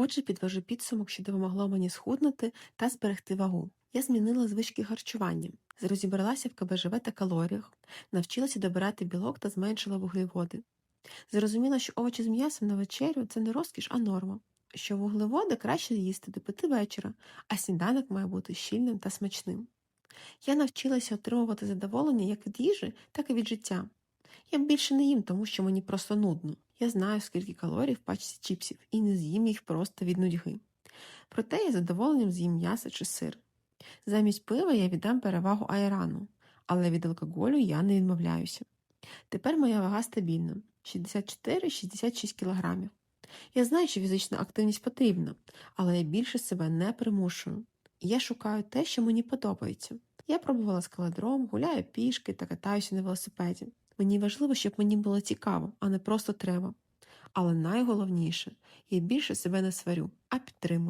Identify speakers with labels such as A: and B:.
A: Отже, підвожу підсумок, що допомогло мені схуднути та зберегти вагу. Я змінила звички харчування, розібралася в КБЖВ та калоріях, навчилася добирати білок та зменшила вуглеводи. Зрозуміла, що овочі з м'ясом на вечерю це не розкіш, а норма. Що вуглеводи краще їсти до п'яти вечора, а сніданок має бути щільним та смачним. Я навчилася отримувати задоволення як від їжі, так і від життя. Я більше не їм, тому що мені просто нудно. Я знаю, скільки калорій в пачці чіпсів, і не з'їм їх просто від нудьги. Проте я задоволенням з'їм м'ясо чи сир. Замість пива я віддам перевагу айрану, але від алкоголю я не відмовляюся. Тепер моя вага стабільна 64-66 кг. Я знаю, що фізична активність потрібна, але я більше себе не примушую. Я шукаю те, що мені подобається. Я пробувала скалодром, гуляю пішки та катаюся на велосипеді. Мені важливо, щоб мені було цікаво, а не просто треба. Але найголовніше, я більше себе не сварю, а підтримую.